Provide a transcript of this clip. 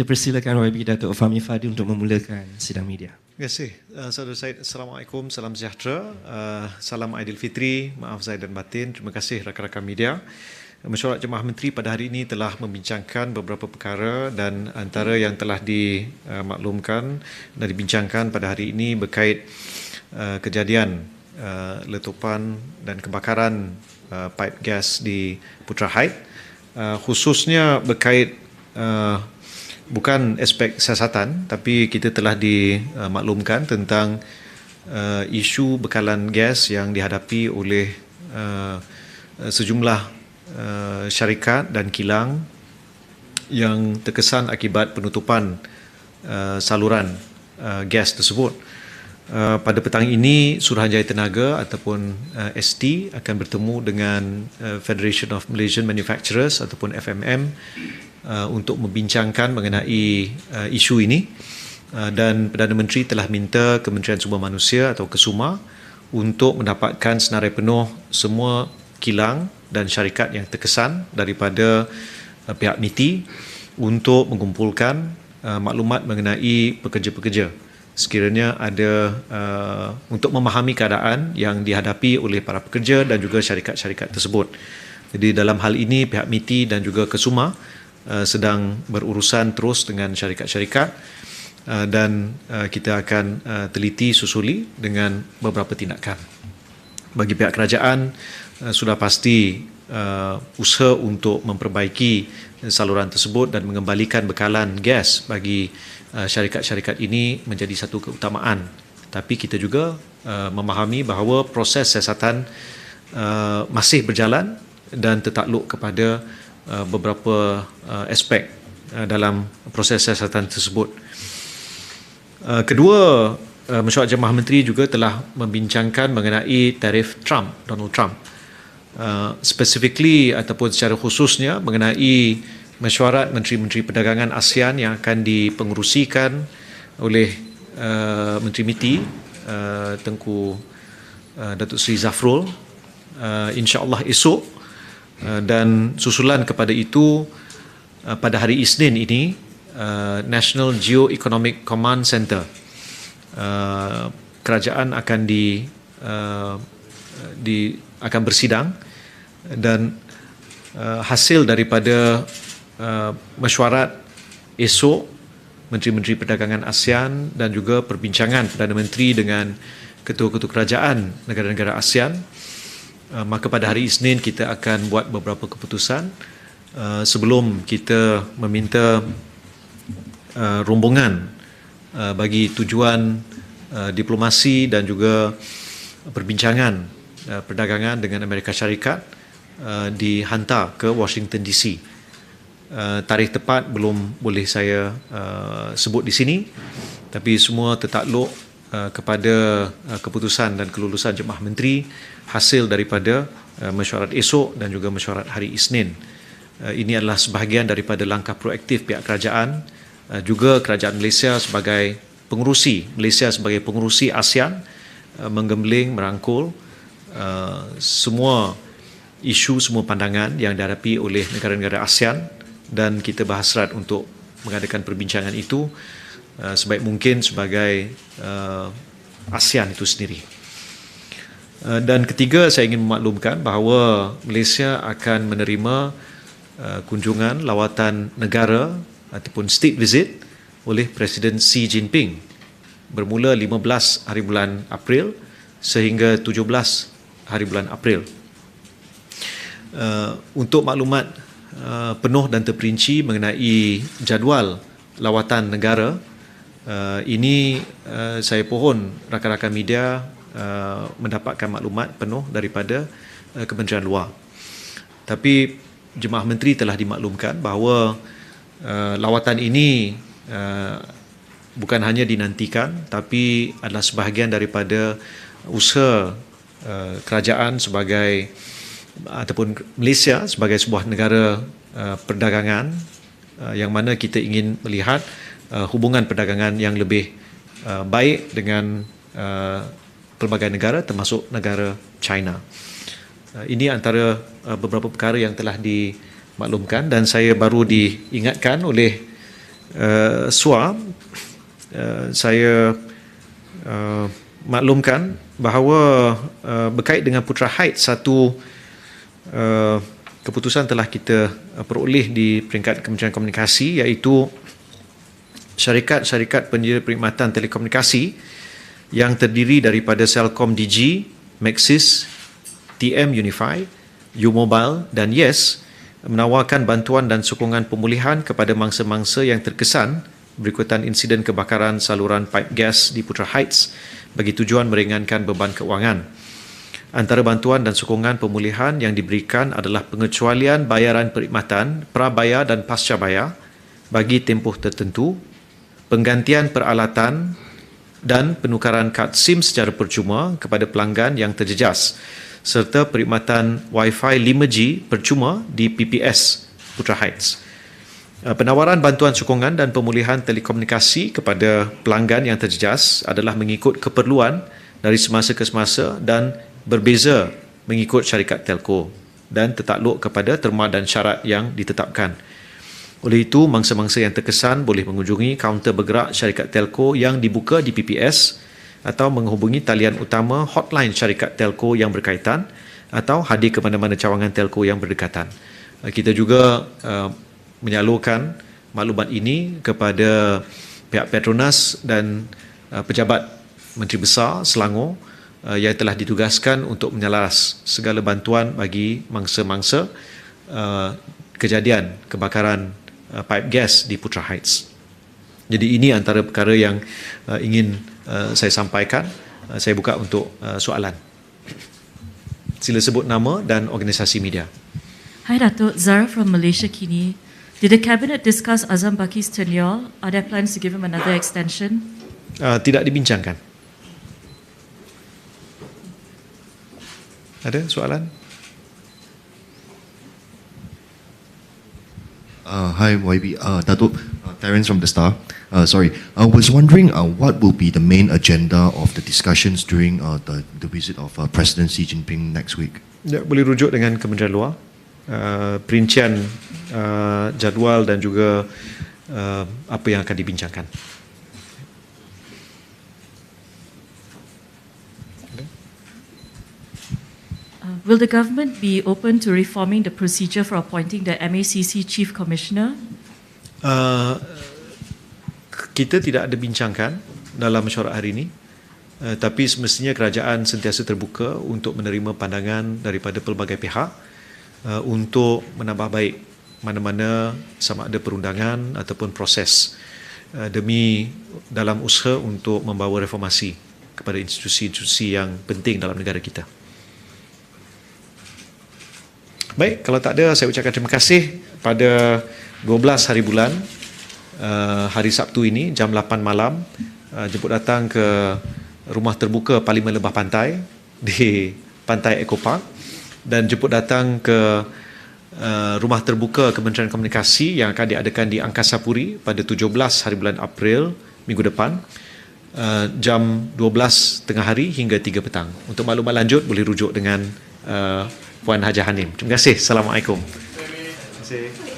Kita persilakan YB Datuk Fahmi Fadil untuk memulakan sidang media. Terima kasih. Uh, Saudara Syed, Assalamualaikum, salam sejahtera. Uh, salam Aidilfitri, maaf Zaid dan batin. Terima kasih rakan-rakan media. Mesyuarat Jemaah Menteri pada hari ini telah membincangkan beberapa perkara dan antara yang telah dimaklumkan dan dibincangkan pada hari ini berkait uh, kejadian uh, letupan dan kebakaran uh, pipe gas di Putra uh, khususnya berkait uh, bukan aspek siasatan tapi kita telah dimaklumkan tentang uh, isu bekalan gas yang dihadapi oleh uh, sejumlah Uh, syarikat dan kilang yang terkesan akibat penutupan uh, saluran uh, gas tersebut. Uh, pada petang ini Suruhanjaya Tenaga ataupun uh, ST akan bertemu dengan uh, Federation of Malaysian Manufacturers ataupun FMM uh, untuk membincangkan mengenai uh, isu ini. Uh, dan Perdana Menteri telah minta Kementerian Sumber Manusia atau KESUMA untuk mendapatkan senarai penuh semua kilang dan syarikat yang terkesan daripada uh, pihak MITI untuk mengumpulkan uh, maklumat mengenai pekerja-pekerja sekiranya ada uh, untuk memahami keadaan yang dihadapi oleh para pekerja dan juga syarikat-syarikat tersebut. Jadi dalam hal ini pihak MITI dan juga Kesuma uh, sedang berurusan terus dengan syarikat-syarikat uh, dan uh, kita akan uh, teliti susuli dengan beberapa tindakan. Bagi pihak kerajaan Eh, sudah pasti uh, usaha untuk memperbaiki saluran tersebut dan mengembalikan bekalan gas bagi uh, syarikat-syarikat ini menjadi satu keutamaan. Tapi kita juga uh, memahami bahawa proses siasatan uh, masih berjalan dan tertakluk kepada uh, beberapa uh, aspek uh, dalam proses siasatan tersebut. Uh, kedua, uh, Mesyuarat Jemaah Menteri juga telah membincangkan mengenai tarif Trump, Donald Trump. Uh, specifically ataupun secara khususnya mengenai mesyuarat Menteri-Menteri Perdagangan ASEAN yang akan dipengerusikan oleh uh, Menteri MITI uh, Tengku uh, Datuk Seri Zafrul uh, insyaAllah esok. Uh, dan susulan kepada itu uh, pada hari Isnin ini uh, National Geo-Economic Command Center uh, kerajaan akan di uh, di akan bersidang dan uh, hasil daripada uh, mesyuarat esok Menteri-Menteri Perdagangan ASEAN dan juga perbincangan Perdana Menteri dengan ketua-ketua kerajaan negara-negara ASEAN. Uh, maka pada hari Isnin kita akan buat beberapa keputusan. Uh, sebelum kita meminta uh, rombongan uh, bagi tujuan uh, diplomasi dan juga perbincangan Uh, perdagangan dengan Amerika Syarikat uh, dihantar ke Washington DC. Uh, tarikh tepat belum boleh saya sebut di sini tapi semua tertakluk kepada keputusan dan kelulusan jemaah menteri hasil daripada mesyuarat esok dan juga mesyuarat hari Isnin. Ini adalah sebahagian daripada langkah proaktif pihak kerajaan juga kerajaan Malaysia sebagai pengurusi Malaysia sebagai pengurusi ASEAN menggembling merangkul Uh, semua isu, semua pandangan yang dihadapi oleh negara-negara ASEAN dan kita berhasrat untuk mengadakan perbincangan itu uh, sebaik mungkin sebagai uh, ASEAN itu sendiri. Uh, dan ketiga, saya ingin memaklumkan bahawa Malaysia akan menerima uh, kunjungan lawatan negara ataupun state visit oleh Presiden Xi Jinping bermula 15 hari bulan April sehingga 17 hari bulan April. Uh, untuk maklumat uh, penuh dan terperinci mengenai jadual lawatan negara, uh, ini uh, saya pohon rakan-rakan media uh, mendapatkan maklumat penuh daripada uh, Kementerian Luar. Tapi Jemaah Menteri telah dimaklumkan bahawa uh, lawatan ini uh, bukan hanya dinantikan tapi adalah sebahagian daripada usaha Uh, kerajaan sebagai ataupun Malaysia sebagai sebuah negara uh, perdagangan uh, yang mana kita ingin melihat uh, hubungan perdagangan yang lebih uh, baik dengan uh, pelbagai negara termasuk negara China. Uh, ini antara uh, beberapa perkara yang telah dimaklumkan dan saya baru diingatkan oleh uh, SUA uh, saya uh, maklumkan bahawa uh, berkait dengan Putra Heights satu uh, keputusan telah kita uh, peroleh di peringkat Kementerian Komunikasi iaitu syarikat-syarikat penyedia perkhidmatan telekomunikasi yang terdiri daripada Celcom DG, Maxis, TM Unify, U-Mobile dan Yes menawarkan bantuan dan sokongan pemulihan kepada mangsa-mangsa yang terkesan berikutan insiden kebakaran saluran pipe gas di Putra Heights bagi tujuan meringankan beban keuangan. Antara bantuan dan sokongan pemulihan yang diberikan adalah pengecualian bayaran perkhidmatan prabayar dan pasca bayar bagi tempoh tertentu, penggantian peralatan dan penukaran kad SIM secara percuma kepada pelanggan yang terjejas serta perkhidmatan Wi-Fi 5G percuma di PPS Putra Heights. Uh, penawaran bantuan sokongan dan pemulihan telekomunikasi kepada pelanggan yang terjejas adalah mengikut keperluan dari semasa ke semasa dan berbeza mengikut syarikat telco dan tertakluk kepada terma dan syarat yang ditetapkan. Oleh itu, mangsa-mangsa yang terkesan boleh mengunjungi kaunter bergerak syarikat telco yang dibuka di PPS atau menghubungi talian utama hotline syarikat telco yang berkaitan atau hadir ke mana-mana cawangan telco yang berdekatan. Uh, kita juga uh, menyalurkan maklumat ini kepada pihak Petronas dan uh, pejabat Menteri Besar Selangor uh, yang telah ditugaskan untuk menyalaras segala bantuan bagi mangsa-mangsa uh, kejadian kebakaran pipe gas di Putra Heights. Jadi ini antara perkara yang ingin saya sampaikan. Saya buka untuk soalan. Sila sebut nama dan organisasi media. Hi Datuk, Zara from Malaysia Kini. Did the cabinet discuss Azam Baki's tenure? Are there plans to give him another extension? Uh, tidak dibincangkan. Ada soalan? Uh, hi, YB. Uh, Datuk, uh, Terence from The Star. Uh, sorry, I was wondering uh, what will be the main agenda of the discussions during uh, the, the visit of uh, President Xi Jinping next week? Ya, boleh rujuk dengan Kementerian Luar. Uh, perincian uh, jadual dan juga uh, apa yang akan dibincangkan. Uh, will the government be open to reforming the procedure for appointing the MACC Chief Commissioner? Uh, kita tidak ada bincangkan dalam mesyuarat hari ini uh, tapi semestinya kerajaan sentiasa terbuka untuk menerima pandangan daripada pelbagai pihak uh, untuk menambah baik mana-mana sama ada perundangan ataupun proses uh, demi dalam usaha untuk membawa reformasi kepada institusi-institusi yang penting dalam negara kita. Baik, kalau tak ada saya ucapkan terima kasih pada 12 hari bulan uh, hari Sabtu ini jam 8 malam uh, jemput datang ke rumah terbuka Parlimen Lebah Pantai di Pantai Eco Park dan jemput datang ke uh, rumah terbuka Kementerian Komunikasi yang akan diadakan di Angkasa Puri pada 17 hari bulan April minggu depan uh, jam 12 tengah hari hingga 3 petang. Untuk maklumat lanjut boleh rujuk dengan uh, Puan Haji Hanim. Terima kasih. Assalamualaikum. Terima kasih.